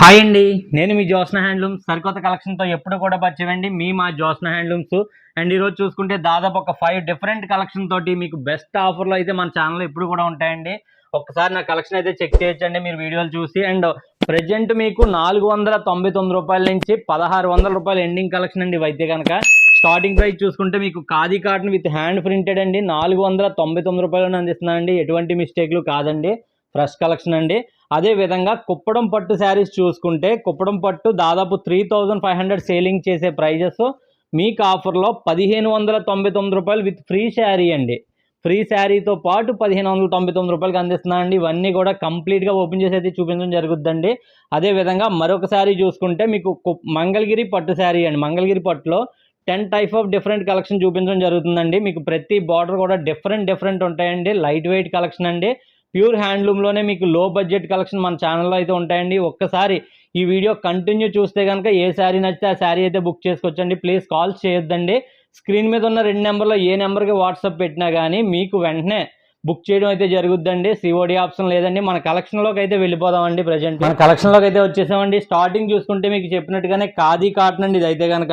Hi అండి నేను మీ Josna handlooms. సరికొత్త కలెక్షన్తో ఎప్పుడు కూడా పరిచయండి మీ మా జోస్న హ్యాండ్లూమ్స్. అండ్ ఈరోజు చూసుకుంటే దాదాపు ఒక ఫైవ్ డిఫరెంట్ కలెక్షన్ తోటి మీకు బెస్ట్ ఆఫర్లో అయితే మన ఛానల్లో ఎప్పుడు కూడా ఉంటాయండి. ఒకసారి నా కలెక్షన్ అయితే చెక్ చేయొచ్చండి మీరు వీడియోలు చూసి. అండ్ ప్రజెంట్ మీకు నాలుగు వందల తొంభై తొమ్మిది రూపాయల నుంచి పదహారు వందల రూపాయల ఎండింగ్ కలెక్షన్ అండి ఇవైతే కనుక స్టార్టింగ్ ప్రైస్ చూసుకుంటే మీకు khadi cotton with hand printed అండి నాలుగు వందల తొంభై తొమ్మిది రూపాయలను అందిస్తున్నానండి ఎటువంటి మిస్టేక్లు కాదండి. ఫ్రెష్ కలెక్షన్ అండి. అదే విధంగా కుప్పడం పట్టు శారీస్ చూసుకుంటే కుప్పడం పట్టు దాదాపు three thousand five hundred selling చేసే ప్రైజెస్ మీకు ఆఫర్లో పదిహేను వందల తొంభై తొమ్మిది రూపాయలు విత్ ఫ్రీ శారీ అండి. ఫ్రీ శారీతో పాటు పదిహేను వందల తొంభై తొమ్మిది రూపాయలకి అందిస్తున్నానండి ఇవన్నీ కూడా కంప్లీట్గా ఓపెన్ చేసి అయితే చూపించడం జరుగుద్దండి అదే విధంగా మరొక శారీ చూసుకుంటే మీకు కు- మంగళగిరి పట్టు శారీ అండి. మంగళగిరి పట్టులో ten type of different collection చూపించడం జరుగుతుందండి. మీకు ప్రతి బార్డర్ కూడా డిఫరెంట్ డిఫరెంట్ ఉంటాయండి. లైట్ వెయిట్ కలెక్షన్ అండి. ప్యూర్ హ్యాండ్లూమ్లోనే మీకు లో బడ్జెట్ కలెక్షన్ మన ఛానల్లో అయితే ఉంటాయండి. ఒక్కసారి ఈ వీడియో కంటిన్యూ చూస్తే కనుక ఏ శారీ నచ్చితే ఆ శారీ అయితే బుక్ చేసుకోవచ్చండి. ప్లీజ్ కాల్ చేయొద్దండి. స్క్రీన్ మీద ఉన్న రెండు నెంబర్లో ఏ నెంబర్కి వాట్సాప్ పెట్టినా కానీ మీకు వెంటనే బుక్ చేయడం అయితే జరుగుద్దండి. సిఓడి ఆప్షన్ లేదండి. మన కలెక్షన్లోకి అయితే వెళ్ళిపోదామండి ప్రజెంట్. మన కలెక్షన్లోకి అయితే వచ్చేసామండి. స్టార్టింగ్ చూసుకుంటే మీకు చెప్పినట్టుగానే ఖాదీ కాటన్ అండి ఇది అయితే కనుక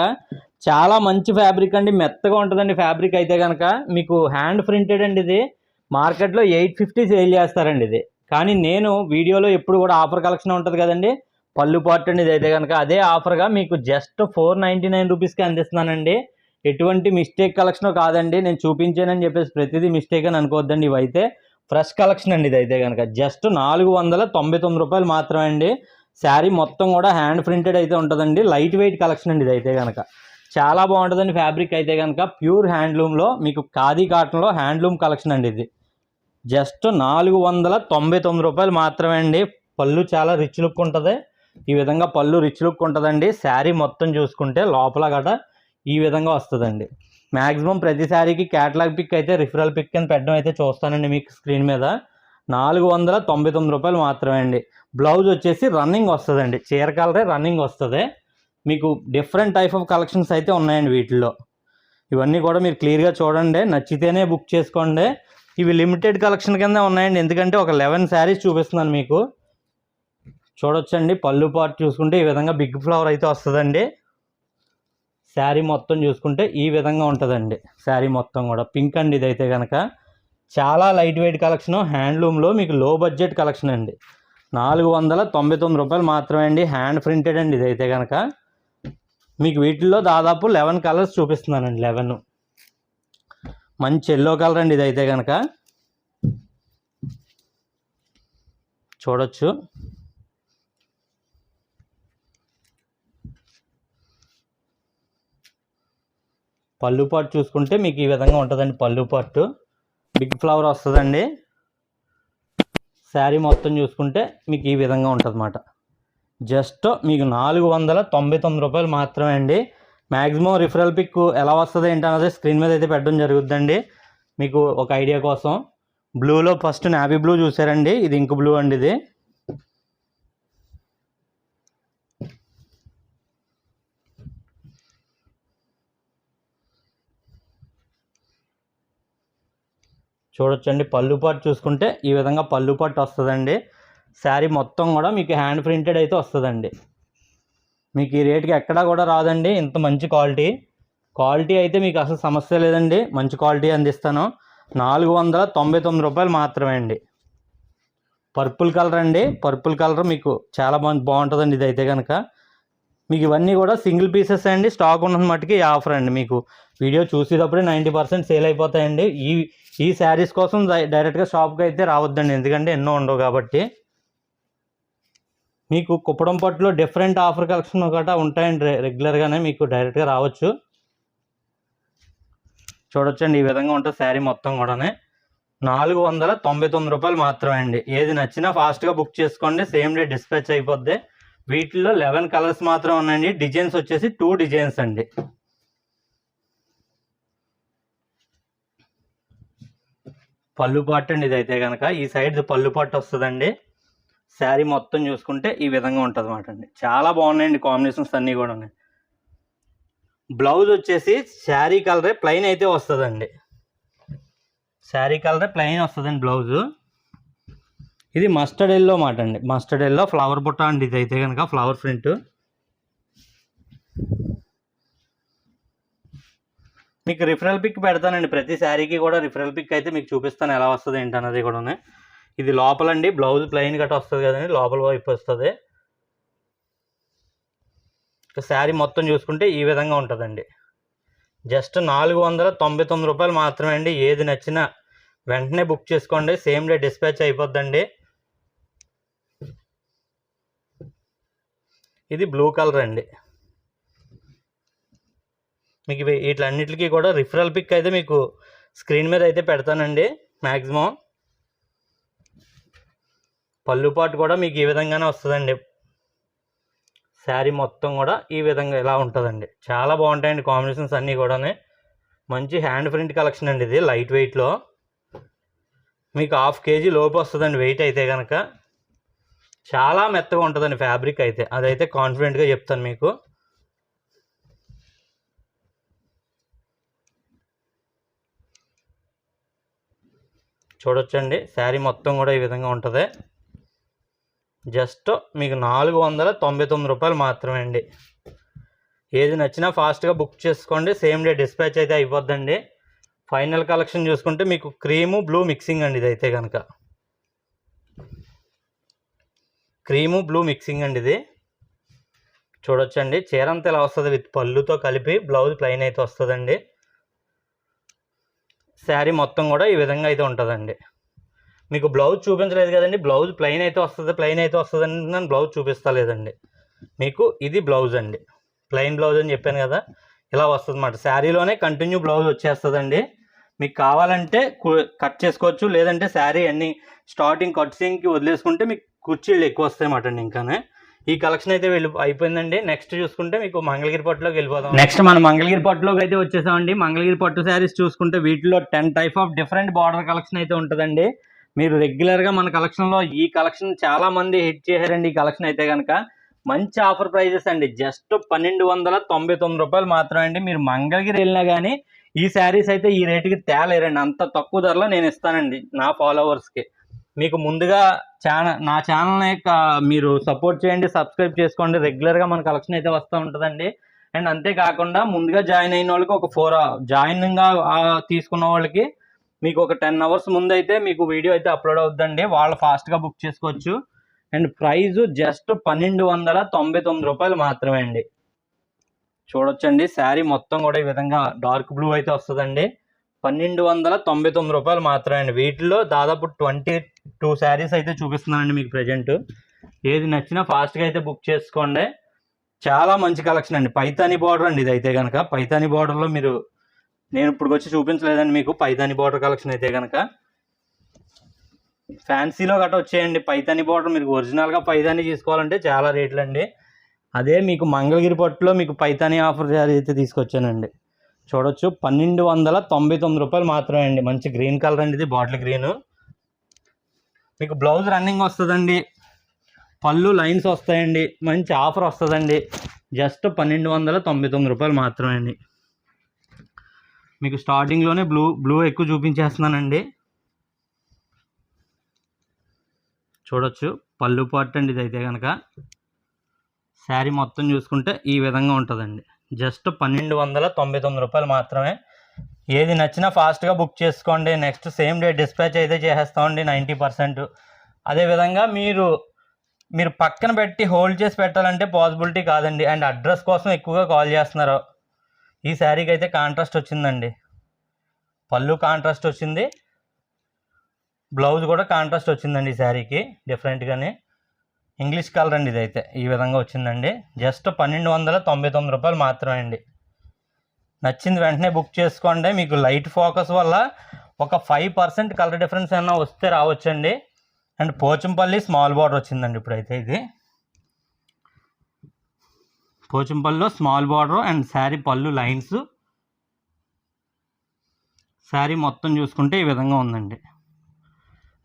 చాలా మంచి ఫ్యాబ్రిక్ అండి. మెత్తగా ఉంటుందండి ఫ్యాబ్రిక్ అయితే కనుక మీకు హ్యాండ్ ప్రింటెడ్ అండి ఇది. మార్కెట్లో ఎయిట్ ఫిఫ్టీ సేల్ చేస్తారండి ఇది. కానీ నేను వీడియోలో ఎప్పుడు కూడా ఆఫర్ కలెక్షన్ ఉంటుంది కదండి. పళ్ళు పార్ట్ అండి అయితే కనుక అదే ఆఫర్గా మీకు జస్ట్ ఫోర్ నైంటీ నైన్ రూపీస్కి అందిస్తున్నానండి. ఎటువంటి మిస్టేక్ కలెక్షన్ కాదండి. నేను చూపించానని చెప్పేసి ప్రతిదీ మిస్టేక్ అని అనుకోవద్దండి ఇవైతే. ఫ్రెష్ కలెక్షన్ అండి ఇది అయితే కనుక జస్ట్ నాలుగు వందల తొంభై తొమ్మిది రూపాయలు మాత్రమే అండి. శారీ మొత్తం కూడా హ్యాండ్ ప్రింటెడ్ అయితే ఉంటుందండి. లైట్ వెయిట్ కలెక్షన్ అండి ఇది అయితే కనుక చాలా బాగుంటుందండి ఫ్యాబ్రిక్ అయితే కనుక ప్యూర్ హ్యాండ్లూమ్లో మీకు ఖాదీ కాటన్లో హ్యాండ్లూమ్ కలెక్షన్ అండి ఇది. జస్ట్ నాలుగు వందల తొంభై తొమ్మిది రూపాయలు మాత్రమే అండి. పళ్ళు చాలా రిచ్ లుక్ ఉంటుంది. ఈ విధంగా పళ్ళు రిచ్ లుక్ ఉంటుందండి. శారీ మొత్తం చూసుకుంటే లోపల గట ఈ విధంగా వస్తుందండి. మ్యాక్సిమం ప్రతి శారీకి క్యాటలాగ్ పిక్ అయితే రిఫరల్ పిక్ అని పెట్టడం అయితే చూస్తానండి మీకు స్క్రీన్ మీద. నాలుగు వందల తొంభై తొమ్మిది రూపాయలు మాత్రమే అండి. బ్లౌజ్ వచ్చేసి రన్నింగ్ వస్తుందండి. చీర కలరే రన్నింగ్ వస్తుంది. మీకు డిఫరెంట్ టైప్ ఆఫ్ కలెక్షన్స్ అయితే ఉన్నాయండి వీటిల్లో. ఇవన్నీ కూడా మీరు క్లియర్గా చూడండి నచ్చితేనే బుక్ చేసుకోండి. ఇవి లిమిటెడ్ కలెక్షన్ కింద ఉన్నాయండి ఎందుకంటే ఒక లెవెన్ శారీస్ చూపిస్తున్నాను మీకు. చూడొచ్చండి పళ్ళు పార్ట్ చూసుకుంటే ఈ విధంగా బిగ్ ఫ్లవర్ అయితే వస్తుందండి. శారీ మొత్తం చూసుకుంటే ఈ విధంగా ఉంటుందండి శారీ మొత్తం కూడా. పింక్ అండి ఇదైతే కనుక చాలా లైట్ వెయిట్ కలెక్షన్ హ్యాండ్లూమ్లో మీకు లో బడ్జెట్ కలెక్షన్ అండి. నాలుగు వందల తొంభై తొమ్మిది రూపాయలు మాత్రమే అండి హ్యాండ్ ప్రింటెడ్ అండి ఇదైతే కనుక మీకు వీటిల్లో దాదాపు లెవెన్ కలర్స్ చూపిస్తున్నానండి లెవెన్. మంచి ఎల్లో కలర్ అండి ఇదైతే కనుక చూడొచ్చు. పళ్ళు పాటు చూసుకుంటే మీకు ఈ విధంగా ఉంటుందండి పళ్ళు పాటు. బిగ్ ఫ్లవర్ వస్తుందండి. శారీ మొత్తం చూసుకుంటే మీకు ఈ విధంగా ఉంటుంది జస్ట్ మీకు నాలుగు వందల తొంభై తొమ్మిది రూపాయలు మాత్రమే అండి. మ్యాక్సిమం రిఫరల్ పిక్ ఎలా వస్తుంది ఏంటి అన్నది స్క్రీన్ మీద అయితే పెట్టడం జరుగుద్దండి మీకు ఒక ఐడియా కోసం. బ్లూలో ఫస్ట్ నావీ బ్లూ చూసారండి. ఇది ఇంక బ్లూ అండి ఇది. చూడొచ్చండి. పళ్ళు పాటు చూసుకుంటే ఈ విధంగా పళ్ళు పాటు వస్తుందండి. శారీ మొత్తం కూడా మీకు హ్యాండ్ ప్రింటెడ్ అయితే వస్తుందండి. మీకు ఈ రేట్కి ఎక్కడా కూడా రాదండి. ఇంత మంచి క్వాలిటీ. క్వాలిటీ అయితే మీకు అసలు సమస్య లేదండి. మంచి క్వాలిటీ అందిస్తాను. నాలుగు వందల తొంభై తొమ్మిది రూపాయలు మాత్రమే అండి. పర్పుల్ కలర్ అండి. పర్పుల్ కలర్ మీకు చాలా బాగుంది బాగుంటుందండి ఇది అయితే కనుక మీకు ఇవన్నీ కూడా సింగిల్ పీసెస్ అండి. స్టాక్ ఉన్న మట్టుకి ఈ ఆఫర్ అండి మీకు. వీడియో చూసేటప్పుడే నైంటీ పర్సెంట్ సేల్ అయిపోతాయండి. ఈ ఈ శారీస్ కోసం డై- డైరెక్ట్గా షాప్కి అయితే రావద్దండి. ఎందుకంటే ఎన్నో ఉండవు కాబట్టి. మీకు కుప్పడం పట్టులో డిఫరెంట్ ఆఫర్ కలెక్షన్ ఒకట ఉంటాయండి రె- రెగ్యులర్గానే మీకు డైరెక్ట్గా రావచ్చు. చూడొచ్చండి ఈ విధంగా ఉంటుంది శారీ మొత్తం కూడానే. నాలుగు వందల తొంభై తొమ్మిది రూపాయలు మాత్రమే అండి. ఏది నచ్చినా ఫాస్ట్గా బుక్ చేసుకోండి. సేమ్ డే డిస్పాచ్ అయిపోద్ది. వీటిల్లో లెవెన్ కలర్స్ మాత్రం ఉన్నాయండి. డిజైన్స్ వచ్చేసి టూ డిజైన్స్ అండి. పళ్ళు పాటు అండి ఇదైతే కనుక ఈ సైడ్ పళ్ళు పాటు వస్తుందండి. శారీ మొత్తం చూసుకుంటే ఈ విధంగా ఉంటుంది అనమాట అండి. చాలా బాగున్నాయండి కాంబినేషన్స్ అన్నీ కూడా ఉన్నాయి బ్లౌజ్ వచ్చేసి శారీ కలరే ప్లెయిన్ అయితే వస్తుందండి. శారీ కలరే ప్లెయిన్ వస్తుందండి బ్లౌజు. ఇది మస్టర్డ్ ఎల్లో మాట అండి. మస్టర్డ్ ఎల్లో ఫ్లవర్ బుట్ట అండి ఇది అయితే కనుక ఫ్లవర్ ప్రింట్. మీకు రిఫరల్ పిక్ పెడతానండి. ప్రతి శారీకి కూడా రిఫరల్ పిక్ అయితే మీకు చూపిస్తాను ఎలా వస్తుంది ఏంటన్నది కూడా ఇది లోపలండి బ్లౌజ్ ప్లెయిన్ గట్ట వస్తుంది కదండి లోపల వైపు వస్తుంది. శారీ మొత్తం చూసుకుంటే ఈ విధంగా ఉంటుందండి. జస్ట్ నాలుగు వందల తొంభై తొమ్మిది రూపాయలు మాత్రమే అండి. ఏది నచ్చినా వెంటనే బుక్ చేసుకోండి. సేమ్ డే డిస్పాచ్ అయిపోద్దండి. ఇది బ్లూ కలర్ అండి. మీకు వీటిలన్నిటికీ కూడా రిఫరల్ పిక్ అయితే మీకు స్క్రీన్ మీద అయితే పెడతానండి. మ్యాక్సిమం పళ్ళు పాటు కూడా మీకు ఈ విధంగానే వస్తుందండి. శారీ మొత్తం కూడా ఈ విధంగా ఇలా ఉంటుందండి. చాలా బాగుంటాయండి కాంబినేషన్స్ అన్నీ కూడా మంచి హ్యాండ్ ప్రింట్ కలెక్షన్ అండి ఇది లైట్ వెయిట్లో మీకు హాఫ్ కేజీ లోపు వస్తుందండి వెయిట్ అయితే కనుక చాలా మెత్తగా ఉంటుందండి ఫ్యాబ్రిక్ అయితే. అదైతే కాన్ఫిడెంట్గా చెప్తాను మీకు. చూడొచ్చండి. శారీ మొత్తం కూడా ఈ విధంగా ఉంటుంది. జస్ట్ మీకు నాలుగు వందల తొంభై తొమ్మిది రూపాయలు మాత్రమే అండి. ఏది నచ్చినా ఫాస్ట్గా బుక్ చేసుకోండి. సేమ్ డే డిస్పాచ్ అయితే అయిపోద్దండి. ఫైనల్ కలెక్షన్ చూసుకుంటే మీకు క్రీము బ్లూ మిక్సింగ్ అండి ఇది అయితే కనుక క్రీము బ్లూ మిక్సింగ్ అండి ఇది. చూడొచ్చండి. చీర అంతా ఇలా వస్తుంది? విత్ పళ్ళుతో కలిపి బ్లౌజ్ ప్లెయిన్ అయితే వస్తుందండి. శారీ మొత్తం కూడా ఈ విధంగా అయితే ఉంటుందండి. మీకు బ్లౌజ్ చూపించలేదు కదండి బ్లౌజ్ ప్లెయిన్ అయితే వస్తుంది ప్లెయిన్ అయితే వస్తుందండి నేను బ్లౌజ్ చూపిస్తలేదండి. మీకు ఇది బ్లౌజ్ అండి. ప్లెయిన్ బ్లౌజ్ అని చెప్పాను కదా ఇలా వస్తుంది అన్నమాట శారీలోనే కంటిన్యూ బ్లౌజ్ వచ్చేస్తుందండి. మీకు కావాలంటే కట్ చేసుకోవచ్చు లేదంటే శారీ అన్ని స్టార్టింగ్ కట్సింగ్కి వదిలేసుకుంటే మీకు కుర్చీలు ఎక్కువ వస్తాయన్నమాట అండి ఇంకానే. ఈ కలెక్షన్ అయితే వెళ్ళి అయిపోయిందండి. నెక్స్ట్ చూసుకుంటే మీకు మంగళగిరి పట్టులోకి వెళ్ళిపోతాం నెక్స్ట్ మనం మంగళగిరి పట్టులోకి అయితే వచ్చేసామండి. మంగళగిరి పట్టు శారీస్ చూసుకుంటే వీటిలో ten type of different border collection అయితే ఉంటుందండి. మీరు రెగ్యులర్గా మన కలెక్షన్లో ఈ కలెక్షన్ చాలా మంది హిట్ చేశారండి ఈ కలెక్షన్ అయితే కనుక మంచి ఆఫర్ ప్రైజెస్ అండి. జస్ట్ పన్నెండు వందల తొంభై తొమ్మిది రూపాయలు మాత్రమే అండి. మీరు మంగళగిరి వెళ్ళినా కానీ ఈ శారీస్ అయితే ఈ రేటుకి తేలేరండి. అంత తక్కువ ధరలో నేను ఇస్తానండి నా ఫాలోవర్స్కి మీకు ముందుగా ఛానల్ నా ఛానల్ని మీరు సపోర్ట్ చేయండి సబ్స్క్రైబ్ చేసుకోండి. రెగ్యులర్గా మన కలెక్షన్ అయితే వస్తూ ఉంటుందండి. అండ్ అంతేకాకుండా ముందుగా జాయిన్ అయిన వాళ్ళకి ఒక ఫోర్ జాయినింగ్గా తీసుకున్న వాళ్ళకి మీకు ఒక టెన్ అవర్స్ ముందు అయితే మీకు వీడియో అయితే అప్లోడ్ అవుతుందండి వాళ్ళు ఫాస్ట్గా బుక్ చేసుకోవచ్చు. అండ్ ప్రైజు జస్ట్ పన్నెండు వందల తొంభై తొమ్మిది రూపాయలు మాత్రమే అండి. చూడొచ్చండి. శారీ మొత్తం కూడా ఈ విధంగా డార్క్ బ్లూ అయితే వస్తుందండి. పన్నెండు వందల తొంభై తొమ్మిది రూపాయలు మాత్రమే అండి. వీటిలో దాదాపు ట్వంటీ టూ శారీస్ అయితే చూపిస్తున్నానండి మీకు ప్రజెంట్ ఏది నచ్చినా ఫాస్ట్గా అయితే బుక్ చేసుకోండి. చాలా మంచి కలెక్షన్ అండి. పైతాని బార్డర్ అండి ఇది అయితే కనుక పైతాని బార్డర్లో మీరు నేను ఇప్పుడు వచ్చి చూపించలేదండి మీకు పైతాని బార్డర్ కలెక్షన్ అయితే కనుక ఫ్యాన్సీలో గట్రా వచ్చేయండి. పైతాని బార్డర్ మీరు ఒరిజినల్గా పైతాని తీసుకోవాలంటే చాలా రేట్లు అండి అదే మీకు మంగళగిరి పట్టులో మీకు పైతాని ఆఫర్ అయితే తీసుకొచ్చానండి. చూడొచ్చు పన్నెండు వందల తొంభై తొమ్మిది రూపాయలు మాత్రమే అండి. మంచి గ్రీన్ కలర్ అండి ఇది బాటిల్ గ్రీన్ మీకు బ్లౌజ్ రన్నింగ్ వస్తుందండి. పళ్ళు లైన్స్ వస్తాయండి. మంచి ఆఫర్ వస్తుందండి. జస్ట్ పన్నెండు వందల తొంభై తొమ్మిది రూపాయలు మాత్రమే అండి. మీకు స్టార్టింగ్లోనే బ్లూ బ్లూ ఎక్కువ చూపించేస్తున్నానండి. చూడొచ్చు పళ్ళు పార్ట్ అండి ఇదైతే కనుక శారీ మొత్తం చూసుకుంటే ఈ విధంగా ఉంటుందండి. జస్ట్ పన్నెండు వందల తొంభై తొమ్మిది రూపాయలు మాత్రమే. ఏది నచ్చినా ఫాస్ట్గా బుక్ చేసుకోండి. నెక్స్ట్ సేమ్ డే డిస్పాచ్ అయితే చేసేస్తామండి నైంటీ పర్సెంట్. అదేవిధంగా మీరు మీరు పక్కన పెట్టి హోల్డ్ చేసి పెట్టాలంటే పాసిబిలిటీ కాదండి. అండ్ అడ్రస్ కోసం ఎక్కువగా కాల్ చేస్తున్నారు. ఈ శారీకి అయితే కాంట్రాస్ట్ వచ్చిందండి. పళ్ళు కాంట్రాస్ట్ వచ్చింది. బ్లౌజ్ కూడా కాంట్రాస్ట్ వచ్చిందండి ఈ శారీకి డిఫరెంట్గానే ఇంగ్లీష్ కలర్ అండి ఇదైతే ఈ విధంగా వచ్చిందండి. జస్ట్ పన్నెండు వందల తొంభై తొమ్మిది రూపాయలు మాత్రమే అండి. నచ్చింది వెంటనే బుక్ చేసుకోండి. మీకు లైట్ ఫోకస్ వల్ల ఒక ఫైవ్ పర్సెంట్ కలర్ డిఫరెన్స్ ఏమైనా వస్తే రావచ్చండి. అండ్ పోచంపల్లి స్మాల్ బార్డర్ వచ్చిందండి ఇప్పుడైతే ఇది. పోచంపల్లిలో స్మాల్ బార్డర్ అండ్ శారీ పళ్ళు లైన్స్. శారీ మొత్తం చూసుకుంటే ఈ విధంగా ఉందండి.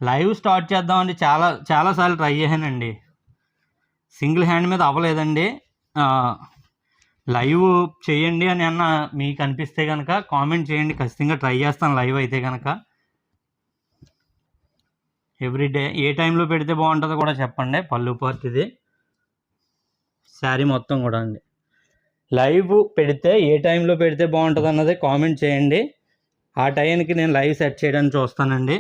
లైవ్ స్టార్ట్ చేద్దామండి. చాలా చాలాసార్లు ట్రై చేశానండి. సింగిల్ హ్యాండ్ మీద అవ్వలేదండి. లైవ్ చేయండి అని అన్న మీకు అనిపిస్తే కనుక కామెంట్ చేయండి. ఖచ్చితంగా ట్రై చేస్తాను లైవ్ అయితే కనుక ఎవ్రీడే ఏ టైంలో పెడితే బాగుంటుందో కూడా చెప్పండి. పళ్ళు పార్ట్ ఇది. శారీ మొత్తం కూడా అండి. లైవ్ పెడితే ఏ టైంలో పెడితే బాగుంటుంది అన్నది కామెంట్ చేయండి. ఆ టైంకి నేను లైవ్ సెట్ చేయడానికి చూస్తానండి.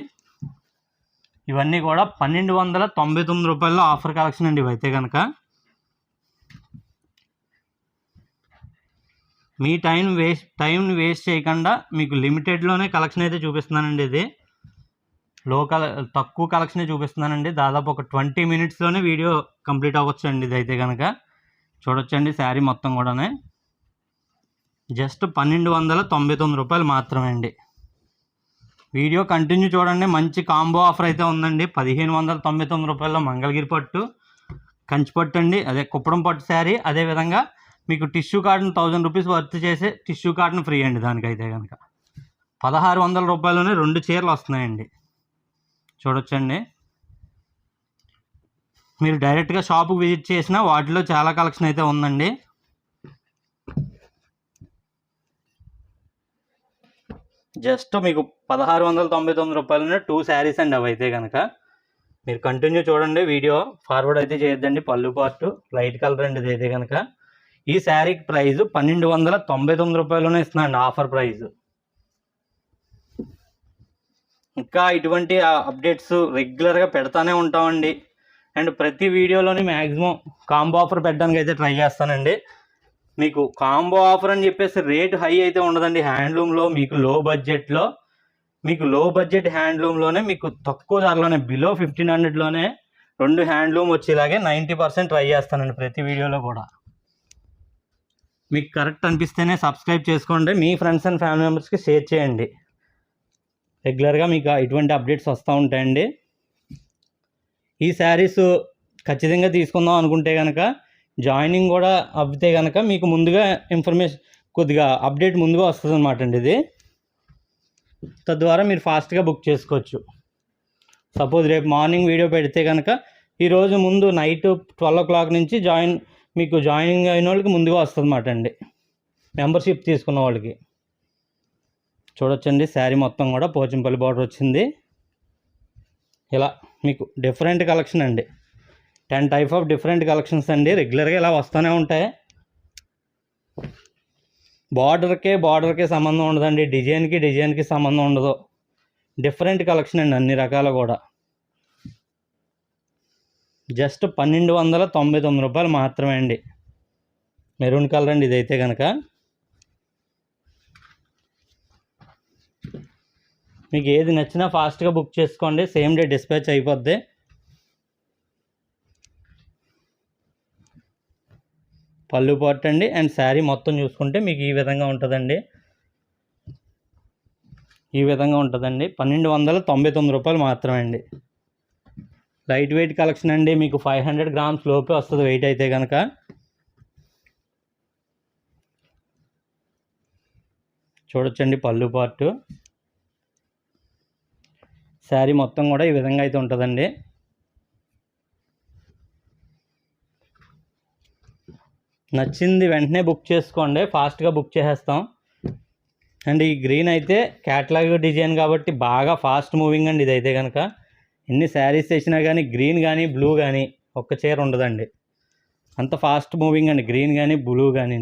ఇవన్నీ కూడా పన్నెండు వందల తొంభై తొమ్మిది రూపాయల్లో ఆఫర్ కలెక్షన్ అండి ఇవైతే కనుక మీ టైం వేస్ట్ టైంని వేస్ట్ చేయకుండా మీకు లిమిటెడ్లోనే కలెక్షన్ అయితే చూపిస్తున్నానండి ఇది. లో కల తక్కువ కలెక్షనే చూపిస్తున్నానండి. దాదాపు ఒక ట్వంటీ మినిట్స్లోనే వీడియో కంప్లీట్ అవ్వచ్చు అండి ఇది అయితే కనుక చూడొచ్చండి శారీ మొత్తం కూడానే. జస్ట్ పన్నెండు వందల తొంభై తొమ్మిది రూపాయలు మాత్రమే అండి వీడియో కంటిన్యూ చూడండి మంచి కాంబో ఆఫర్ అయితే ఉందండి. పదిహేను వందల తొంభై తొమ్మిది రూపాయల్లో మంగళగిరి పట్టు కంచి పట్టు అండి అదే కుప్పడం పట్టు శారీ. అదేవిధంగా మీకు టిష్యూ కార్డును థౌజండ్ రూపీస్ వర్త్ చేసే టిష్యూ కార్డును ఫ్రీ అండి దానికైతే కనుక పదహారు వందల రూపాయలలోనే రెండు చీరలు వస్తున్నాయండి. చూడొచ్చండి. మీరు డైరెక్ట్గా షాప్కి విజిట్ చేసినా వాటిలో చాలా కలెక్షన్ అయితే ఉందండి. జస్ట్ మీకు పదహారు వందల తొంభై తొమ్మిది రూపాయలనే టూ శారీస్ అండి అవి అయితే కనుక మీరు కంటిన్యూ చూడండి వీడియో ఫార్వర్డ్ అయితే చేయొద్దండి పళ్ళు పార్ట్ లైట్ కలర్ అండి ఇది అయితే కనుక ఈ శారీకి ప్రైస్ పన్నెండు వందల తొంభై తొమ్మిది రూపాయలునే ఇస్తున్నాండి ఆఫర్ ప్రైస్ ఇంకా ఇటువంటి అప్డేట్స్ రెగ్యులర్గా పెడతానే ఉంటామండి. అండ్ ప్రతి వీడియోలోని మ్యాక్సిమం కాంబో ఆఫర్ పెట్టడానికి అయితే ట్రై చేస్తానండి. మీకు కాంబో ఆఫర్ అని చెప్పేసి రేట్ హై అయితే ఉండదండి. హ్యాండ్లూమ్లో మీకు లో బడ్జెట్లో మీకు లో బడ్జెట్ హ్యాండ్లూమ్లోనే మీకు తక్కువ ధరలోనే బిలో ఫిఫ్టీన్ హండ్రెడ్లోనే రెండు హ్యాండ్లూమ్ వచ్చేలాగే నైంటీ పర్సెంట్ ట్రై చేస్తానండి ప్రతి వీడియోలో కూడా. మీకు కరెక్ట్ అనిపిస్తేనే సబ్స్క్రైబ్ చేసుకోండి. మీ ఫ్రెండ్స్ అండ్ ఫ్యామిలీ మెంబర్స్కి షేర్ చేయండి. రెగ్యులర్గా మీకు ఇటువంటి అప్డేట్స్ వస్తూ ఉంటాయండి. ఈ శారీస్ ఖచ్చితంగా తీసుకుందాం అనుకుంటే కనుక జాయినింగ్ కూడా అవ్వితే కనుక మీకు ముందుగా ఇన్ఫర్మేషన్ కొద్దిగా అప్డేట్ ముందుగా వస్తుంది అనమాట అండి ఇది. తద్వారా మీరు ఫాస్ట్గా బుక్ చేసుకోవచ్చు. సపోజ్ రేపు మార్నింగ్ వీడియో పెడితే కనుక ఈరోజు ముందు నైట్ ట్వెల్వ్ ఓ క్లాక్ నుంచి జాయిన్ మీకు జాయినింగ్ అయిన వాళ్ళకి ముందుగా వస్తుంది అన్నమాట అండి. మెంబర్షిప్ తీసుకున్న వాళ్ళకి. చూడొచ్చండి శారీ మొత్తం కూడా పోచంపల్లి బార్డర్ వచ్చింది. ఇలా. మీకు డిఫరెంట్ కలెక్షన్ అండి. Ten type of different collections అండి. రెగ్యులర్గా ఇలా వస్తూనే ఉంటాయి. బార్డర్కే బార్డర్కే సంబంధం ఉండదండి. డిజైన్కి డిజైన్కి సంబంధం ఉండదు. డిఫరెంట్ కలెక్షన్ అండి అన్ని రకాలు కూడా. జస్ట్ పన్నెండు వందల తొంభై తొమ్మిది రూపాయలు మాత్రమే అండి. మెరూన్ కలర్ అండి ఇదైతే కనుక మీకు ఏది నచ్చినా ఫాస్ట్గా బుక్ చేసుకోండి. సేమ్ డే డిస్పాచ్ అయిపోద్ది. పళ్ళు పార్ట్ అండి అండ్ శారీ మొత్తం చూసుకుంటే మీకు ఈ విధంగా ఉంటుందండి. ఈ విధంగా ఉంటుందండి. పన్నెండు వందల తొంభై తొమ్మిది రూపాయలు మాత్రమే అండి లైట్ వెయిట్ కలెక్షన్ అండి. మీకు ఫైవ్ హండ్రెడ్ గ్రామ్స్ లోపే వస్తుంది వెయిట్ అయితే కనుక చూడొచ్చండి పళ్ళు పార్ట్ శారీ మొత్తం కూడా ఈ విధంగా అయితే ఉంటుందండి. నచ్చింది వెంటనే బుక్ చేసుకోండి ఫాస్ట్గా బుక్ చేసేస్తాం. అండ్ ఈ గ్రీన్ అయితే క్యాటలాగ్ డిజైన్ కాబట్టి బాగా ఫాస్ట్ మూవింగ్ అండి ఇదైతే కనుక ఎన్ని శారీస్ వేసినా కానీ గ్రీన్ కానీ బ్లూ కానీ ఒక్క చీర ఉండదండి. అంత ఫాస్ట్ మూవింగ్ అండి గ్రీన్ కానీ బ్లూ కానీ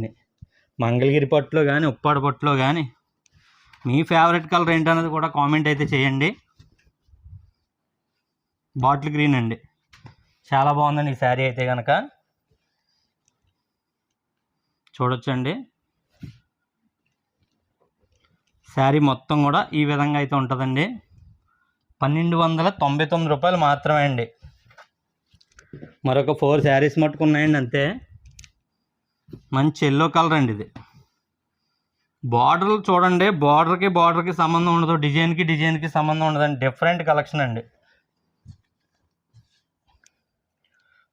మంగళగిరి పట్టులో కానీ ఉప్పాడ పట్టులో కానీ మీ ఫేవరెట్ కలర్ ఏంటనేది కూడా కామెంట్ అయితే చేయండి. బాటిల్ గ్రీన్ అండి. చాలా బాగుందండి ఈ శారీ అయితే కనుక చూడొచ్చండి. శారీ మొత్తం కూడా ఈ విధంగా అయితే ఉంటుందండి. పన్నెండు వందల తొంభై తొమ్మిది రూపాయలు మాత్రమే అండి. మరొక ఫోర్ శారీస్ మట్టుకున్నాయండి అంతే. మంచి ఎల్లో కలర్ అండి ఇది. బార్డర్లు చూడండి బార్డర్కి బార్డర్కి సంబంధం ఉండదు. డిజైన్కి డిజైన్కి సంబంధం ఉండదండి డిఫరెంట్ కలెక్షన్ అండి.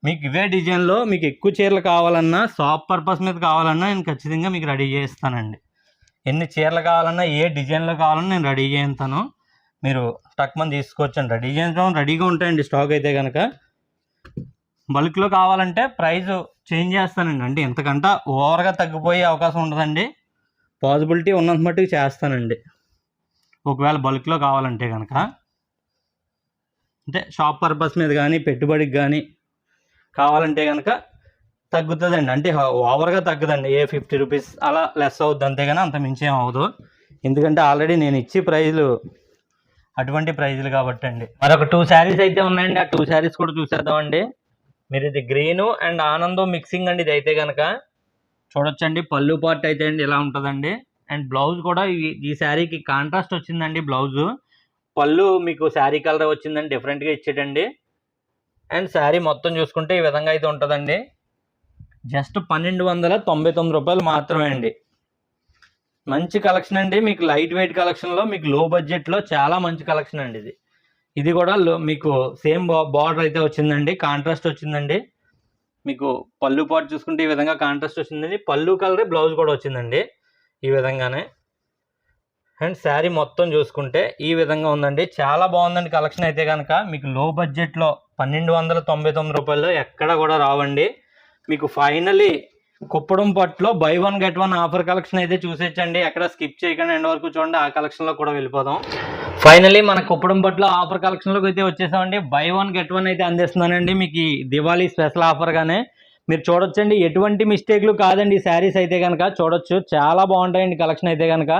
మీకు ఇవే డిజైన్లో మీకు ఎక్కువ చీరలు కావాలన్నా షాప్ పర్పస్ మీద కావాలన్నా నేను ఖచ్చితంగా మీకు రెడీ చేస్తానండి. ఎన్ని చీరలు కావాలన్నా ఏ డిజైన్లో కావాలన్నా నేను రెడీ చేస్తాను. మీరు తక్కువ తీసుకోవచ్చండి. రెడీ చేయించడం రెడీగా ఉంటాయండి స్టాక్ అయితే కనుక బల్క్లో కావాలంటే ప్రైస్ చేంజ్ చేస్తానండి. అంటే ఎంతకంటే ఓవర్గా తగ్గిపోయే అవకాశం ఉండదండి. పాసిబిలిటీ ఉన్నంత మట్టుకు చేస్తానండి. ఒకవేళ బల్క్లో కావాలంటే కనుక అంటే షాప్ పర్పస్ మీద కానీ పెట్టుబడికి కానీ కావాలంటే కనుక తగ్గుతుందండి. అంటే ఓవర్గా తగ్గదండి. ఏ ఫిఫ్టీ రూపీస్ అలా లెస్ అవుద్ది అంతేగాని అంత మించి ఏం అవ్వదు. ఎందుకంటే ఆల్రెడీ నేను ఇచ్చి ప్రైజులు అటువంటి ప్రైజులు కాబట్టి అండి. మరొక టూ శారీస్ అయితే ఉన్నాయండి. ఆ టూ శారీస్ కూడా చూసేద్దామండి. మీరు ఇది గ్రీను అండ్ ఆనందం మిక్సింగ్ అండి ఇది అయితే కనుక చూడొచ్చండి. పళ్ళు పార్ట్ అయితే అండి ఇలా ఉంటుందండి. అండ్ బ్లౌజ్ కూడా ఈ- ఈ శారీకి కాంట్రాస్ట్ వచ్చిందండి బ్లౌజు. పళ్ళు మీకు శారీ కలర్ వచ్చిందండి డిఫరెంట్గా ఇచ్చేటండి. అండ్ శారీ మొత్తం చూసుకుంటే ఈ విధంగా అయితే ఉంటుందండి. జస్ట్ పన్నెండు వందల తొంభై తొమ్మిది రూపాయలు మాత్రమే అండి. మంచి కలెక్షన్ అండి. మీకు లైట్ వెయిట్ కలెక్షన్లో మీకు లో బడ్జెట్లో చాలా మంచి కలెక్షన్ అండి ఇది. ఇది కూడా లో మీకు సేమ్ బార్డర్ అయితే వచ్చిందండి. కాంట్రాస్ట్ వచ్చిందండి. మీకు పళ్ళు పాటు చూసుకుంటే ఈ విధంగా కాంట్రాస్ట్ వచ్చిందండి. పళ్ళు కలర్ బ్లౌజ్ కూడా వచ్చిందండి ఈ విధంగానే. అండ్ శారీ మొత్తం చూసుకుంటే ఈ విధంగా ఉందండి. చాలా బాగుందండి కలెక్షన్ అయితే కనుక మీకు లో బడ్జెట్లో పన్నెండు వందల తొంభై తొమ్మిది రూపాయలు ఎక్కడ కూడా రావండి. మీకు ఫైనలీ కుప్పడం పట్టులో buy one get one offer collection అయితే చూసేచ్చండి. ఎక్కడ స్కిప్ చేయకుండా ఎండ్ వరకు చూడండి. ఆ కలెక్షన్లో కూడా వెళ్ళిపోదాం. ఫైనలీ మన కుప్పడం పట్టులో ఆఫర్ కలెక్షన్లోకి అయితే వచ్చేసామండి. బై వన్ గెట్ వన్ అయితే అందిస్తున్నానండి. మీకు ఈ దివాళీ స్పెషల్ ఆఫర్గానే మీరు చూడొచ్చండి. ఎటువంటి మిస్టేక్లు కాదండి. ఈ శారీస్ అయితే కనుక చూడొచ్చు. చాలా బాగుంటాయండి కలెక్షన్ అయితే కనుక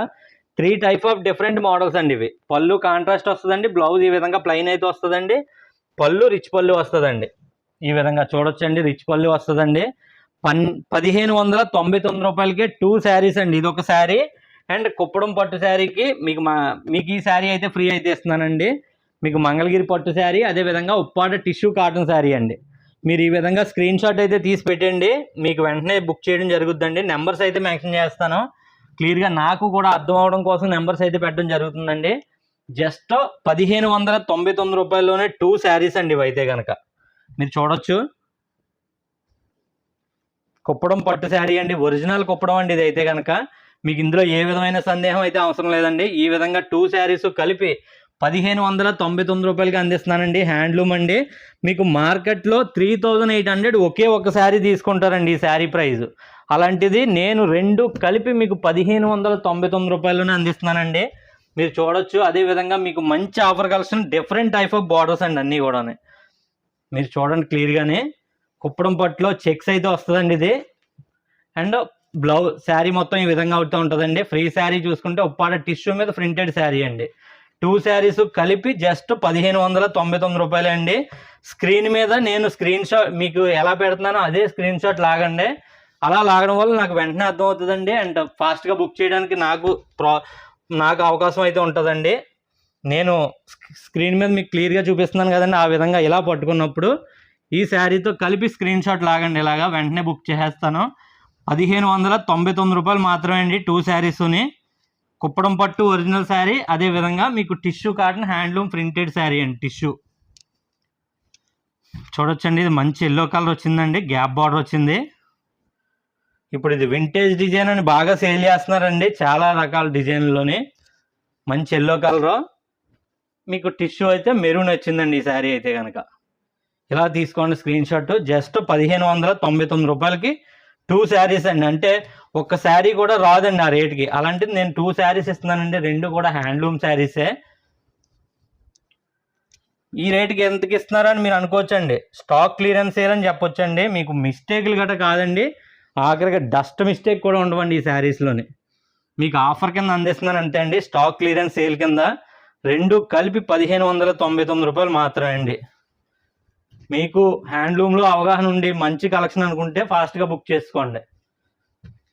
three type of different models అండి ఇవి. పళ్ళు కాంట్రాస్ట్ వస్తుందండి. బ్లౌజ్ ఈ విధంగా ప్లెయిన్ అయితే వస్తుందండి. పళ్ళు రిచ్ పళ్ళు వస్తుందండి. ఈ విధంగా చూడొచ్చండి రిచ్ పళ్ళు వస్తుందండి. పన్ పదిహేను వందల తొంభై తొమ్మిది రూపాయలకి టూ శారీస్ అండి. ఇది ఒక శారీ అండ్ కుప్పడం పట్టు శారీకి మీకు మా మీకు ఈ శారీ అయితే ఫ్రీ అయితే ఇస్తున్నానండి. మీకు మంగళగిరి పట్టు శారీ అదేవిధంగా ఉప్పాడ టిష్యూ కాటన్ శారీ అండి. మీరు ఈ విధంగా స్క్రీన్ షాట్ అయితే తీసి పెట్టండి. మీకు వెంటనే బుక్ చేయడం జరుగుతుందండి నెంబర్స్ అయితే మెన్షన్ చేస్తాను. క్లియర్గా నాకు కూడా అర్థం అవడం కోసం నెంబర్స్ అయితే పెట్టడం జరుగుతుందండి. జస్ట్ పదిహేను వందల తొంభై తొమ్మిది రూపాయల్లోనే టూ శారీస్ అండి అయితే కనుక మీరు చూడొచ్చు. కుప్పడం పట్టు శారీ అండి. ఒరిజినల్ కుప్పడం అండి ఇది అయితే కనుక మీకు ఇందులో ఏ విధమైన సందేహం అయితే అవసరం లేదండి. ఈ విధంగా టూ శారీస్ కలిపి పదిహేను వందల తొంభై తొమ్మిది రూపాయలకి అందిస్తున్నానండి. హ్యాండ్లూమ్ అండి. మీకు మార్కెట్లో త్రీ థౌజండ్ ఎయిట్ హండ్రెడ్ ఒకే ఒక శారీ తీసుకుంటారండి ఈ శారీ ప్రైస్ అలాంటిది నేను రెండు కలిపి మీకు పదిహేను వందల తొంభై తొమ్మిది రూపాయల్లోనే అందిస్తున్నానండి. మీరు చూడొచ్చు. అదేవిధంగా మీకు మంచి ఆఫర్ కలిసిన డిఫరెంట్ టైప్ ఆఫ్ బార్డర్స్ అండి అన్నీ కూడా మీరు చూడండి క్లియర్గానే కుప్పడం పట్టులో చెక్స్ అయితే వస్తుందండి ఇది. అండ్ బ్లౌజ్ శారీ మొత్తం ఈ విధంగా అవుతూ ఉంటుందండి. ఫ్రీ శారీ చూసుకుంటే ఉప్పాడ టిష్యూ మీద ప్రింటెడ్ శారీ అండి. టూ శారీస్ కలిపి జస్ట్ పదిహేను వందల తొంభై తొమ్మిది రూపాయలు అండి. స్క్రీన్ మీద నేను స్క్రీన్ షాట్ మీకు ఎలా పెడుతున్నానో అదే స్క్రీన్ షాట్ లాగండి. అలా లాగడం వల్ల నాకు వెంటనే అర్థమవుతుందండి. అండ్ ఫాస్ట్గా బుక్ చేయడానికి నాకు ప్రా నాకు అవకాశం అయితే ఉంటుందండి. నేను స్క్రీన్ మీద మీకు క్లియర్గా చూపిస్తున్నాను కదండి ఆ విధంగా ఇలా పట్టుకున్నప్పుడు ఈ శారీతో కలిపి స్క్రీన్ షాట్ లాగండి ఇలాగా వెంటనే బుక్ చేసేస్తాను. పదిహేను వందల తొంభై తొమ్మిది రూపాయలు మాత్రమే అండి టూ శారీస్ని కుప్పడం పట్టు ఒరిజినల్ శారీ అదే విధంగా మీకు tissue cotton handloom printed sari అండి టిష్యూ. చూడొచ్చండి ఇది మంచి ఎల్లో కలర్ వచ్చిందండి గ్యాప్ బార్డర్ వచ్చింది. ఇప్పుడు ఇది వింటేజ్ డిజైన్ అని బాగా సేల్ చేస్తున్నారండి. చాలా రకాల డిజైన్లోని మంచి ఎల్లో కలర్ మీకు టిష్యూ అయితే మెరూన్ వచ్చిందండి ఈ శారీ అయితే కనుక ఇలా తీసుకోండి స్క్రీన్ షాట్ జస్ట్ పదిహేను వందల తొంభై తొమ్మిది రూపాయలకి టూ శారీస్ అండి. అంటే ఒక్క శారీ కూడా రాదండి ఆ రేట్కి అలాంటిది నేను టూ శారీస్ ఇస్తున్నానండి. రెండు కూడా హ్యాండ్లూమ్ శారీసే ఈ రేట్కి ఎంతకి ఇస్తున్నారని మీరు అనుకోవచ్చండి. స్టాక్ క్లియరెన్స్ సేల్ అని చెప్పొచ్చండి. మీకు మిస్టేక్లు గట్రా కాదండి. ఆఖరిగా డస్ట్ మిస్టేక్ కూడా ఉండవండి ఈ శారీస్లోని మీకు ఆఫర్ కింద అందిస్తున్నాను అంతే అండి. స్టాక్ క్లియరెన్స్ సేల్ కింద రెండు కలిపి పదిహేను వందల తొంభై తొమ్మిది రూపాయలు మాత్రమే అండి. మీకు హ్యాండ్లూమ్లో అవగాహన ఉండి మంచి కలెక్షన్ అనుకుంటే ఫాస్ట్గా బుక్ చేసుకోండి.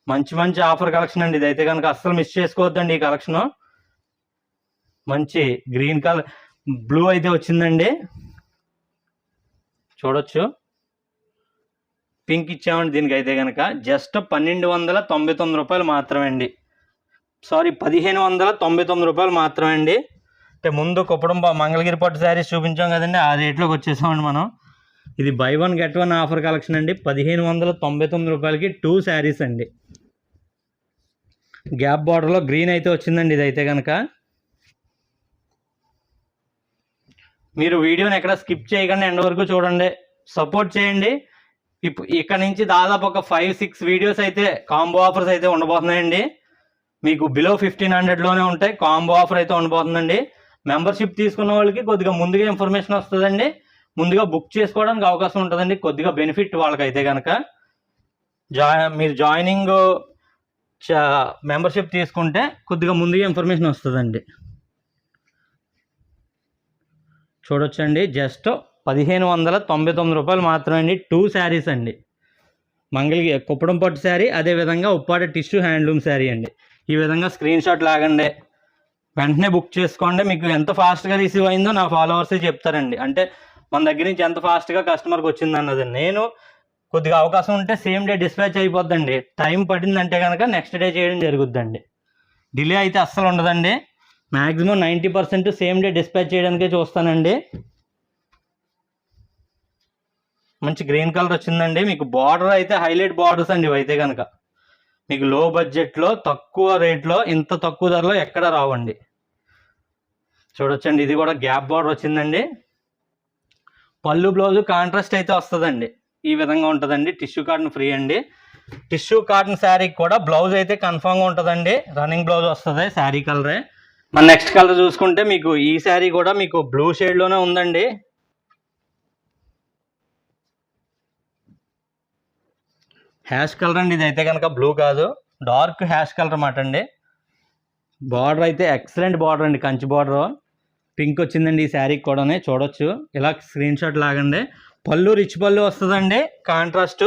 మంచి మంచి ఆఫర్ కలెక్షన్ అండి. ఇదైతే కనుక అస్సలు మిస్ చేసుకోవద్దండి ఈ కలెక్షను. మంచి గ్రీన్ కలర్ బ్లూ అయితే వచ్చిందండి. చూడొచ్చు. పింక్ ఇచ్చామండి దీనికి అయితే కనుక జస్ట్ పన్నెండు వందల తొంభై తొమ్మిది రూపాయలు మాత్రమే అండి. సారీ పదిహేను వందల తొంభై తొమ్మిది రూపాయలు మాత్రమే అండి. అంటే ముందు కుప్పడం మంగళగిరి పట్టు శారీస్ చూపించాం కదండి ఆ రేట్లోకి వచ్చేసామండి మనం. ఇది buy one get one offer collection అండి. పదిహేను వందల తొంభై తొమ్మిది రూపాయలకి టూ శారీస్ అండి. గ్యాప్ బార్డర్లో గ్రీన్ అయితే వచ్చిందండి ఇది అయితే కనుక మీరు వీడియోని ఎక్కడ స్కిప్ చేయకుండా ఎండ్ వరకు చూడండి. సపోర్ట్ చేయండి. ఇప్పుడు ఇక్కడ నుంచి దాదాపు ఒక ఫైవ్ సిక్స్ వీడియోస్ అయితే కాంబో ఆఫర్స్ అయితే ఉండబోతున్నాయండి. మీకు బిలో ఫిఫ్టీన్ హండ్రెడ్లోనే ఉంటాయి కాంబో ఆఫర్ అయితే ఉండబోతుందండి. మెంబర్షిప్ తీసుకున్న వాళ్ళకి కొద్దిగా ముందుగా ఇన్ఫర్మేషన్ వస్తుందండి. ముందుగా బుక్ చేసుకోవడానికి అవకాశం ఉంటుందండి కొద్దిగా బెనిఫిట్ వాళ్ళకైతే కనుక జా మీరు జాయినింగ్ మెంబర్షిప్ తీసుకుంటే కొద్దిగా ముందుగా ఇన్ఫర్మేషన్ వస్తుందండి. చూడొచ్చండి జస్ట్ పదిహేను వందల తొంభై తొమ్మిది రూపాయలు మాత్రమే అండి. టూ శారీస్ అండి. మంగళగి కుప్పడం పట్టు శారీ అదేవిధంగా ఉప్పాడ టిష్యూ హ్యాండ్లూమ్ శారీ అండి. ఈ విధంగా స్క్రీన్ షాట్ లాగండి. వెంటనే బుక్ చేసుకోండి. మీకు ఎంత ఫాస్ట్గా రిసీవ్ అయిందో నా ఫాలోవర్సే చెప్తారండి. అంటే మన దగ్గర నుంచి ఎంత ఫాస్ట్గా కస్టమర్కి వచ్చింది అన్నది. నేను కొద్దిగా అవకాశం ఉంటే సేమ్ డే డిస్పాచ్ అయిపోద్దండి. టైం పడిందంటే కనుక నెక్స్ట్ డే చేయడం జరుగుద్దండి. డిలే అయితే అస్సలు ఉండదండి. Maximum ninety percent same day dispatch చేయడానికే చూస్తానండి. మంచి గ్రీన్ కలర్ వచ్చిందండి. మీకు బార్డర్ అయితే హైలైట్ బార్డర్స్ అండి ఇవైతే కనుక మీకు లో బడ్జెట్లో తక్కువ రేట్లో ఇంత తక్కువ ధరలో ఎక్కడ రావండి. చూడొచ్చండి ఇది కూడా గ్యాప్ బార్డర్ వచ్చిందండి. పళ్ళు బ్లౌజ్ కాంట్రాస్ట్ అయితే వస్తుందండి. ఈ విధంగా ఉంటుందండి. టిష్యూ కాటన్ ఫ్రీ అండి. టిష్యూ కాటన్ శారీకి కూడా బ్లౌజ్ అయితే కన్ఫామ్గా ఉంటుందండి. రన్నింగ్ బ్లౌజ్ వస్తుంది శారీ కలరే మన నెక్స్ట్ కలర్ చూసుకుంటే మీకు ఈ శారీ కూడా మీకు బ్లూ షేడ్లోనే ఉందండి. హ్యాష్ కలర్ అండి ఇది అయితే కనుక బ్లూ కాదు. డార్క్ హ్యాష్ కలర్ అన్నమాట అండి. బార్డర్ అయితే ఎక్సలెంట్ బార్డర్ అండి కంచి బార్డర్. పింక్ వచ్చిందండి ఈ శారీకి కూడా చూడొచ్చు. ఇలా స్క్రీన్ షాట్ లాగండి. పళ్ళు రిచ్ పళ్ళు వస్తుందండి కాంట్రాస్ట్.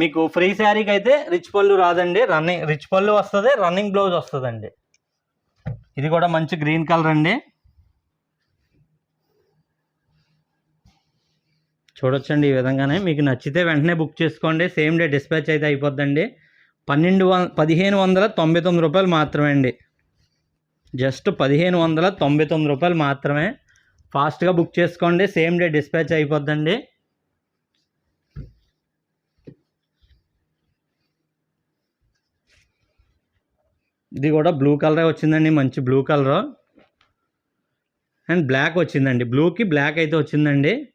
మీకు ఫ్రీ శారీకి అయితే రిచ్ పళ్ళు రాదండి రన్నింగ్ రిచ్ పళ్ళు వస్తుంది రన్నింగ్ బ్లౌజ్ వస్తుందండి. ఇది కూడా మంచి గ్రీన్ కలర్ అండి. చూడొచ్చండి ఈ విధంగానే. మీకు నచ్చితే వెంటనే బుక్ చేసుకోండి. సేమ్ డే డిస్పాచ్ అయితే అయిపోద్దండి. పన్నెండు వం పదిహేను వందల తొంభై తొమ్మిది రూపాయలు మాత్రమే అండి. జస్ట్ పదిహేను వందల తొంభై తొమ్మిది రూపాయలు మాత్రమే. ఫాస్ట్గా బుక్ చేసుకోండి. సేమ్ డే డిస్పాచ్ అయిపోద్దండి. ఇది కూడా బ్లూ కలరే వచ్చిందండి. మంచి బ్లూ కలర్. అండ్ బ్లాక్ వచ్చిందండి. బ్లూకి బ్లాక్ అయితే వచ్చిందండి.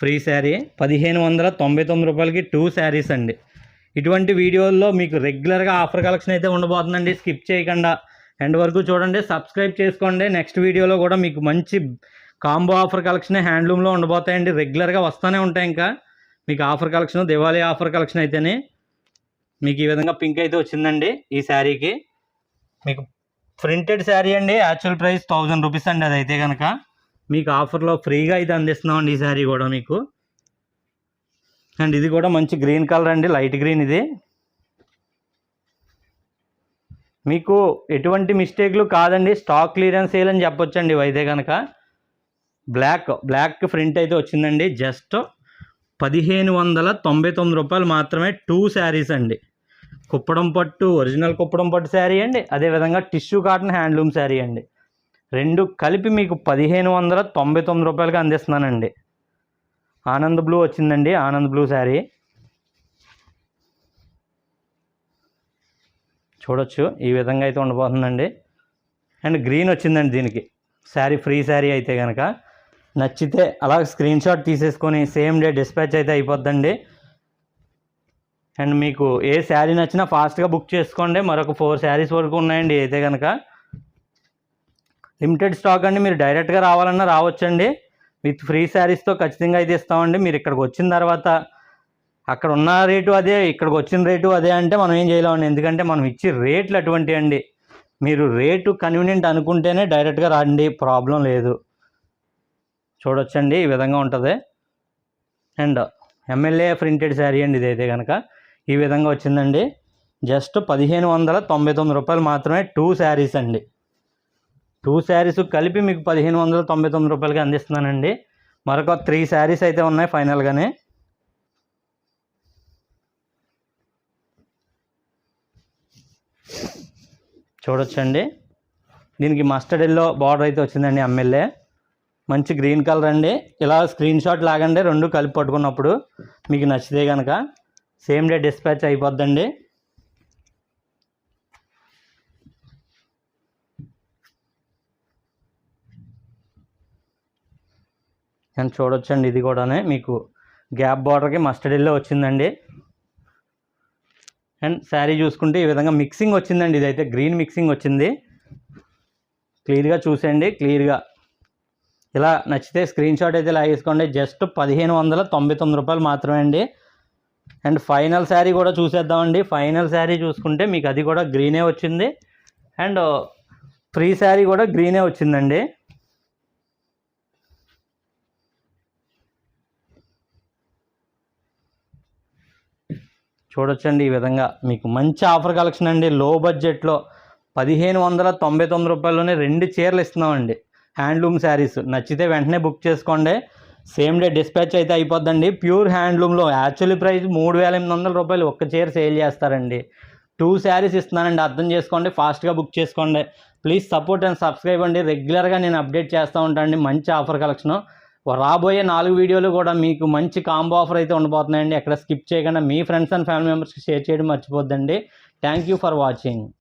ఫ్రీ శారీ పదిహేను వందల తొంభై తొమ్మిది రూపాయలకి టూ శారీస్ అండి. ఇటువంటి వీడియోల్లో మీకు రెగ్యులర్గా ఆఫర్ కలెక్షన్ అయితే ఉండబోతుందండి. స్కిప్ చేయకుండా ఎండ్ వరకు చూడండి. సబ్స్క్రైబ్ చేసుకోండి. నెక్స్ట్ వీడియోలో కూడా మీకు మంచి కాంబో ఆఫర్ కలెక్షన్ హ్యాండ్లూమ్లో ఉండబోతాయండి. రెగ్యులర్గా వస్తూనే ఉంటాయి ఇంకా. మీకు offer collection Diwali offer collection అయితేనే మీకు ఈ విధంగా పింక్ అయితే వచ్చిందండి ఈ శారీకి. మీకు ప్రింటెడ్ శారీ అండి. యాక్చువల్ ప్రైస్ థౌజండ్ రూపీస్ అండి అది అయితే కనుక మీకు ఆఫర్లో ఫ్రీగా అయితే అందిస్తున్నామండి ఈ శారీ కూడా మీకు. అండ్ ఇది కూడా మంచి గ్రీన్ కలర్ అండి లైట్ గ్రీన్ ఇది. మీకు ఎటువంటి మిస్టేక్లు కాదండి స్టాక్ క్లియరెన్స్ సేల్ అని చెప్పొచ్చండి ఇవి అయితే కనుక బ్లాక్ బ్లాక్ ప్రింట్ అయితే వచ్చిందండి జస్ట్ పదిహేను వందల తొంభై తొమ్మిది రూపాయలు మాత్రమే టూ శారీస్ అండి. కుప్పడం పట్టు ఒరిజినల్ కుప్పడం పట్టు శారీ అండి అదేవిధంగా టిష్యూ కాటన్ హ్యాండ్లూమ్ శారీ అండి. రెండు కలిపి మీకు పదిహేను వందల తొంభై తొమ్మిది రూపాయలకి అందిస్తున్నానండి. ఆనంద్ బ్లూ వచ్చిందండి ఆనంద్ బ్లూ శారీ. చూడొచ్చు ఈ విధంగా అయితే ఉండబోతుందండి. అండ్ గ్రీన్ వచ్చిందండి దీనికి. శారీ ఫ్రీ శారీ అయితే కనుక నచ్చితే అలా స్క్రీన్ షాట్ తీసేసుకొని సేమ్ డే డిస్పాచ్ అయితే అయిపోద్దండి. అండ్ మీకు ఏ శారీ నచ్చినా ఫాస్ట్గా బుక్ చేసుకోండి. మరొక ఫోర్ శారీస్ వరకు ఉన్నాయండి అయితే కనుక లిమిటెడ్ స్టాక్ అండి. మీరు డైరెక్ట్గా రావాలన్నా రావచ్చండి. విత్ ఫ్రీ శారీస్తో ఖచ్చితంగా అయితే ఇస్తామండి. మీరు ఇక్కడికి వచ్చిన తర్వాత అక్కడ ఉన్న రేటు అదే ఇక్కడికి వచ్చిన రేటు అదే అంటే మనం ఏం చేయలేమండి. ఎందుకంటే మనం ఇచ్చే రేట్లు అటువంటివి అండి. మీరు రేటు కన్వీనియంట్ అనుకుంటేనే డైరెక్ట్గా రండి. ప్రాబ్లం లేదు. చూడొచ్చండి. ఈ విధంగా ఉంటుంది. అండ్ ఎమ్మెల్యే ప్రింటెడ్ శారీ అండి ఇదైతే కనుక ఈ విధంగా వచ్చిందండి. జస్ట్ పదిహేను వందల తొంభై తొమ్మిది రూపాయలు మాత్రమే టూ శారీస్ అండి. టూ శారీస్ కలిపి మీకు పదిహేను వందల తొంభై తొమ్మిది రూపాయలకి అందిస్తున్నానండి. మరొక త్రీ శారీస్ అయితే ఉన్నాయి ఫైనల్గానే. చూడొచ్చండి. దీనికి మస్టర్డ్ ఎల్లో బార్డర్ అయితే వచ్చిందండి ఎమ్మెల్యే. మంచి గ్రీన్ కలర్ అండి. ఇలా స్క్రీన్ షాట్ లాగండి రెండు కలిపి పట్టుకున్నప్పుడు మీకు నచ్చితే కనుక సేమ్ డే డిస్పాచ్ అయిపోద్దండి. కానీ చూడొచ్చండి ఇది కూడానే. మీకు గ్యాప్ బార్డర్కి మస్టర్డ్ ఎల్లో వచ్చిందండి. అండ్ శారీ చూసుకుంటే ఈ విధంగా మిక్సింగ్ వచ్చిందండి. ఇదైతే గ్రీన్ మిక్సింగ్ వచ్చింది. క్లియర్గా చూసేయండి క్లియర్గా. ఇలా నచ్చితే స్క్రీన్ షాట్ అయితే లాగేసుకోండి జస్ట్ పదిహేను వందల తొంభై తొమ్మిది రూపాయలు మాత్రమే అండి. అండ్ ఫైనల్ శారీ కూడా చూసేద్దామండి. ఫైనల్ శారీ చూసుకుంటే మీకు అది కూడా గ్రీనే వచ్చింది. అండ్ ఫ్రీ శారీ కూడా గ్రీనే వచ్చిందండి. చూడొచ్చండి ఈ విధంగా. మీకు మంచి ఆఫర్ కలెక్షన్ అండి. లో బడ్జెట్లో పదిహేను వందల తొంభై తొమ్మిది రూపాయల్లోనే రెండు చీరలు ఇస్తున్నామండి. హ్యాండ్లూమ్ శారీస్. నచ్చితే వెంటనే బుక్ చేసుకోండి. సేమ్ డే డిస్పాచ్ అయితే అయిపోద్దండి. ప్యూర్ హ్యాండ్లూమ్లో యాక్చువల్లీ ప్రైస్ మూడు వేల ఎనిమిది వందల రూపాయలు ఒక్క చీర సేల్ చేస్తారండి. టూ శారీస్ ఇస్తున్నానండి. అర్థం చేసుకోండి. ఫాస్ట్గా బుక్ చేసుకోండి. ప్లీజ్ సపోర్ట్ అండ్ సబ్స్క్రైబ్ అండి. రెగ్యులర్గా నేను అప్డేట్ చేస్తూ ఉంటానండి మంచి ఆఫర్ కలెక్షను. రాబోయే నాలుగు వీడియోలు కూడా మీకు మంచి కాంబో ఆఫర్ అయితే ఉండబోతున్నాయండి. ఎక్కడ స్కిప్ చేయకుండా మీ ఫ్రెండ్స్ అండ్ ఫ్యామిలీ మెంబర్స్కి షేర్ చేయడం మర్చిపోద్దండి. Thank you for watching.